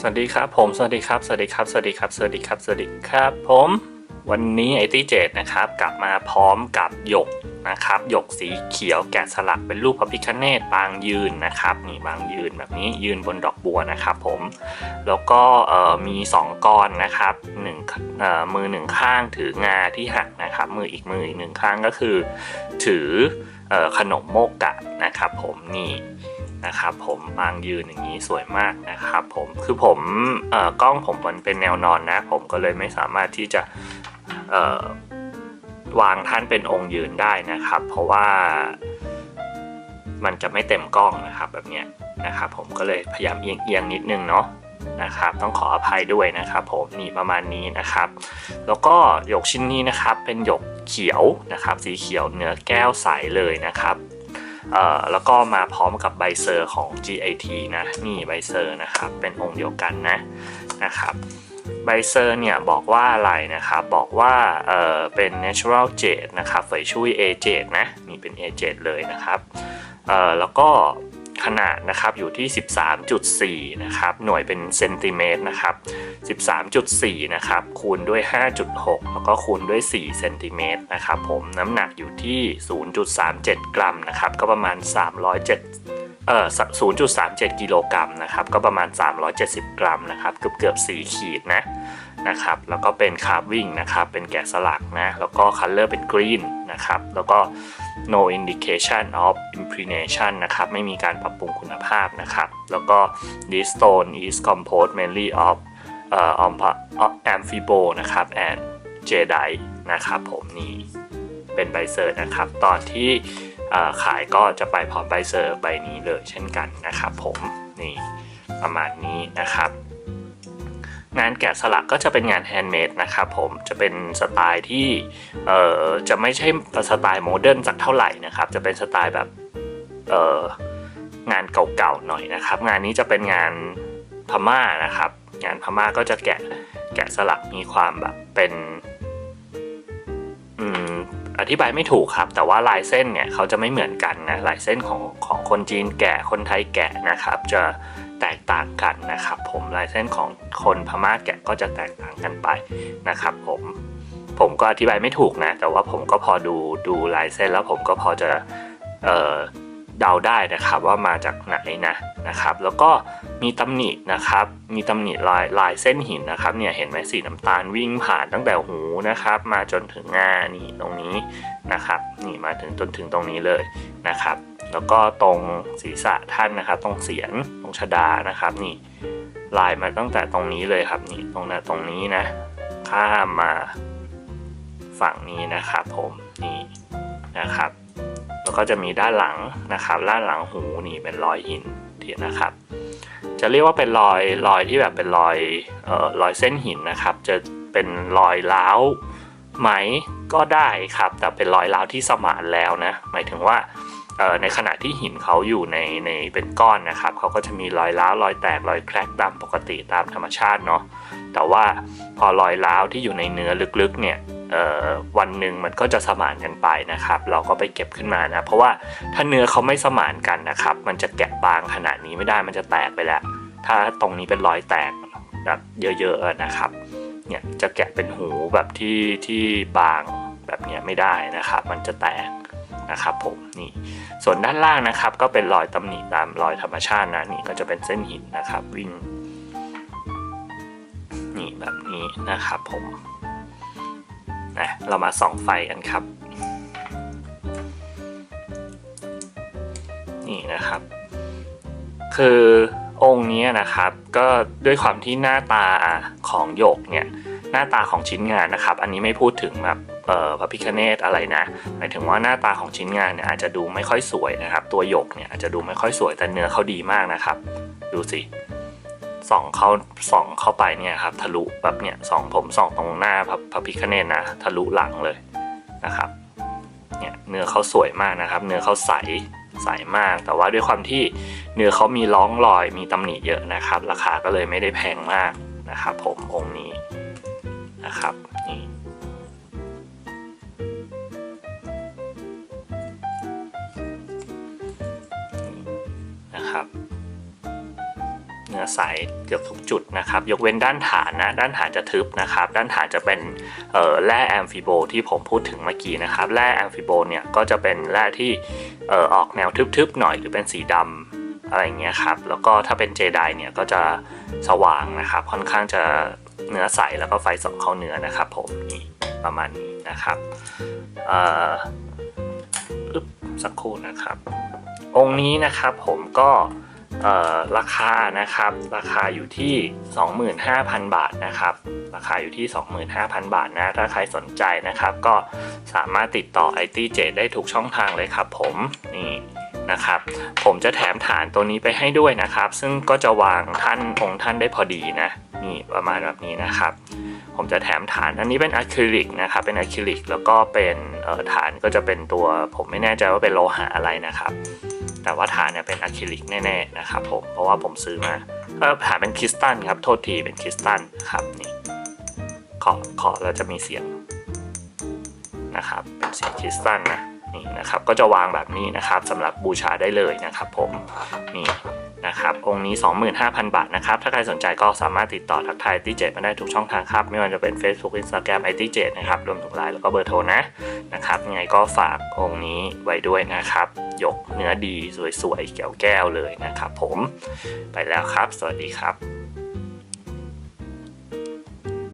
สวัสดีครับผมสวัสดีครับสวัสดีครับสวัสดีครับสวัสดีครับสวัสดีครับผม วันนี้ไอตี้เจดนะครับ กลับมาพร้อมกับหยกนะครับหยกสีเขียวแกะสลักเป็นรูปพระพิฆเนศปางยืนนะครับนี่บางยืนแบบนี้ยืนบนดอกบัวนะครับผมแล้วก็เอ่อมี 2ก้อนนะครับหนึ่งมือหนึ่งข้างถืองาที่หักนะครับมืออีกมืออีกหนึ่งข้างก็คือ ถืออขนมโมกกะนะครับผมนี่ นะครับผมบางยืนอย่างนี้สวยมากนะครับผมคือผมเอ่อกล้องผมมันเป็นแนวนอนนะ ผมก็เลยไม่สามารถที่จะเอ่อวางท่านเป็นองค์ยืนได้นะครับ เพราะว่ามันจะไม่เต็มกล้องนะครับแบบเนี้ยนะครับผมก็เลยพยายามเอียงๆนิดนึงเนาะนะครับต้องขออภัยด้วยนะครับ ผมนี่ประมาณนี้นะครับ แล้วก็หยกชิ้นนี้นะครับเป็นหยกเขียวนะครับ สีเขียวเนื้อแก้วใสเลยนะครับ แล้วก็มาพร้อมกับใบเซอร์ของ GIT นะ นี่ใบเซอร์นะครับ เป็นองค์เดียวกันนะนะครับไบเซอร์เนี่ยบอกว่าอะไรนะครับ บอกว่าเออเป็น natural jade นะครับเฟยชุย A jade นะนี่เป็น A jade เลยนะครับเออแล้วก็ ขนาดนะครับอยู่ที่ 13.4 นะครับ หน่วยเป็นเซนติเมตรนะครับ 13.4 นะครับ คูณด้วย 5.6 แล้วก็คูณด้วย 4 เซนติเมตรนะครับผมน้ำหนักอยู่ที่ 0.37 กรัมนะครับ ก็ประมาณ 307เอ่อ0.37 กิโลกรัมนะครับ ก็ประมาณ 370 กรัมนะครับ เกือบเกือบ 4 ขีดนะ นะครับ แล้วก็เป็นคาร์วิ่งนะครับ เป็นแกะสลักนะ แล้วก็คัลเลอร์เป็นกรีนนะครับ แล้วก็ no indication of impregnation นะครับ ไม่มีการปรับปรุงคุณภาพนะครับ แล้วก็ this stone is composed mainly of เอ่อ amphibo นะครับ and jadeite นะครับผมนี่เป็นใบเซอร์นะครับ ตอนที่ขายก็จะไปพร้อมใบเซอร์ใบนี้เลยเช่นกันนะครับผมนี่ประมาณนี้นะครับ งานแกะสลักก็จะเป็นงานแฮนด์เมดนะครับผมจะเป็นสไตล์ที่เอ่อจะไม่ใช่สไตล์โมเดิร์นสักเท่าไหร่นะครับ จะเป็นสไตล์แบบเอ่องานเก่าๆหน่อยนะครับ งานนี้จะเป็นงานพม่านะครับ งานพม่าก็จะแกะแกะสลักมีความแบบเป็นอืมอธิบายไม่ถูกครับ แต่ว่าลายเส้นเนี่ยเขาจะไม่เหมือนกันนะลายเส้นของของคนจีนแกะคนไทยแกะนะครับ จะ แตกต่างกันนะครับผมลายเส้นของคนพม่าแกะก็จะแตกต่างกันไปนะครับผมผมก็อธิบายไม่ถูกนะ แต่ว่าผมก็พอดูดูลายเส้นแล้วผมก็พอจะเออเดาได้นะครับว่ามาจากไหนนะนะครับ แล้วก็มีตำหนินะครับ มีตำหนิลายลายเส้นหินนะครับเนี่ยเห็นไหมสีน้ำตาลวิ่งผ่านตั้งแต่หูนะครับ มาจนถึงงานี่ตรงนี้นะครับ นี่มาถึงจนถึงตรงนี้เลยนะครับ แล้วก็ตรงศีรษะท่านนะครับ ตรงเสียนตรงชดานะครับ นี่ลายมาตั้งแต่ตรงนี้เลยครับ นี่ตรงนั้นตรงนี้นะข้ามมาฝั่งนี้นะครับ ผมนี่นะครับ แล้วก็จะมีด้านหลังนะครับด้านหลังหูนี่เป็นรอยหินเทียนะครับ จะเรียกว่าเป็นรอยรอยที่แบบเป็นรอยเอ่อรอยเส้นหินนะครับ จะเป็นรอยร้าวไหมก็ได้ครับ แต่เป็นรอยร้าวที่สมานแล้วนะ หมายถึงว่า ในขณะที่หินเขาอยู่ในในเป็นก้อนนะครับเขาก็จะมีรอยร้าวรอยแตกรอยแครกตามปกติตามธรรมชาติเนาะแต่ว่าพอรอยร้าวที่อยู่ในเนื้อลึกๆเนี่ยวันหนึ่งมันก็จะสมานกันไปนะครับ เราก็ไปเก็บขึ้นมานะเพราะว่าถ้าเนื้อเขาไม่สมานกันนะครับ มันจะแกะบางขนาดนี้ไม่ได้มันจะแตกไปแล้ว ถ้าตรงนี้เป็นรอยแตกแบบเยอะๆนะครับเนี่ยจะแกะเป็นหูแบบที่ที่บางแบบเนี้ยไม่ได้นะครับ มันจะแตก นะครับผมนี่ส่วนด้านล่างนะครับ ก็เป็นรอยตำหนิตามรอยธรรมชาตินะนี่ก็จะเป็นเส้นหินนะครับ วิ่งนี่แบบนี้นะครับผมนะเรามาส่องไฟกันครับ นี่นะครับ คือองค์นี้นะครับ ก็ด้วยความที่หน้าตาของหยกเนี่ย หน้าตาของชิ้นงานนะครับ อันนี้ไม่พูดถึงแบบเอ่อพระพิคเนตอะไรนะหมายถึงว่าหน้าตาของชิ้นงานเนี่ยอาจจะดูไม่ค่อยสวยนะครับ ตัวหยกเนี่ยอาจจะดูไม่ค่อยสวยแต่เนื้อเขาดีมากนะครับ ดูสิส่องเข้าส่องเข้าไปเนี่ยครับทะลุแบบเนี่ยส่องผมส่องตรงหน้าพระพระพิคเนตนะทะลุหลังเลยนะครับเนี่ยเนื้อเขาสวยมากนะครับ เนื้อเขาใสใสมาก แต่ว่าด้วยความที่เนื้อเขามีร่องรอยมีตำหนิเยอะนะครับ ราคาก็เลยไม่ได้แพงมากนะครับ ผมองค์นี้ นะครับนี่นะครับ เนื้อใสเกือบทุกจุดนะครับ ยกเว้นด้านฐานนะด้านฐานจะทึบนะครับ ด้านฐานจะเป็นแร่แอมฟิโบที่ผมพูดถึงเมื่อกี้นะครับแร่แอมฟิโบเนี่ยก็จะเป็นแร่ที่อออกแนวทึบๆหน่อยหรือเป็นสีดำอะไรเงี้ยครับ แล้วก็ถ้าเป็นเจไดเนี่ยก็จะสว่างนะครับ ค่อนข้างจะ เนื้อใสแล้วก็ไฟส่องเข้าเนื้อนะครับผมนี่ประมาณนี้นะครับอ่อสักครู่นะครับ องค์นี้นะครับผมก็ราคานะครับ ราคาอยู่ที่ 25,000 บาทนะครับ ราคาอยู่ที่ 25,000 บาทนะ ถ้าใครสนใจนะครับ ก็สามารถติดต่อ i t 7ได้ทุกช่องทางเลยครับผม นี่ นะครับ ผมจะแถมฐานตัวนี้ไปให้ด้วยนะครับ ซึ่งก็จะวางท่านองค์ท่านได้พอดีนะนี่ประมาณแบบนี้นะครับ ผมจะแถมฐานอันนี้เป็นอะคริลิกนะครับเป็นอะคริลิกแล้วก็เป็นฐานก็จะเป็นตัว ผมไม่แน่ใจว่าเป็นโลหะอะไรนะครับ แต่ว่าฐานเนี่ยเป็นอะคริลิกแน่ๆนะครับผมเพราะว่าผมซื้อมาเออฐานเป็นคริสตัลครับโทษทีเป็นคริสตัลครับนี่ขอขอเราจะมีเสียงนะครับเป็นเสียงคริสตัลนะ นี่นะครับก็จะวางแบบนี้นะครับสำหรับบูชาได้เลยนะครับผมนี่นะครับองค์นี้ 25,000 บาทนะครับถ้าใครสนใจก็สามารถติดต่อทักทายที่เจ็มาได้ทุกช่องทางครับ ไม่ว่าจะเป็น Facebook Instagram ไอที่เจ็นะครับรวมถึงไลน์แล้วก็เบอร์โทรนะนะครับยังไงก็ฝากองค์นี้ไว้ด้วยนะครับ ยกเนื้อดีสวยๆแก้วๆเลยนะครับผมไปแล้วครับ สวัสดีครับ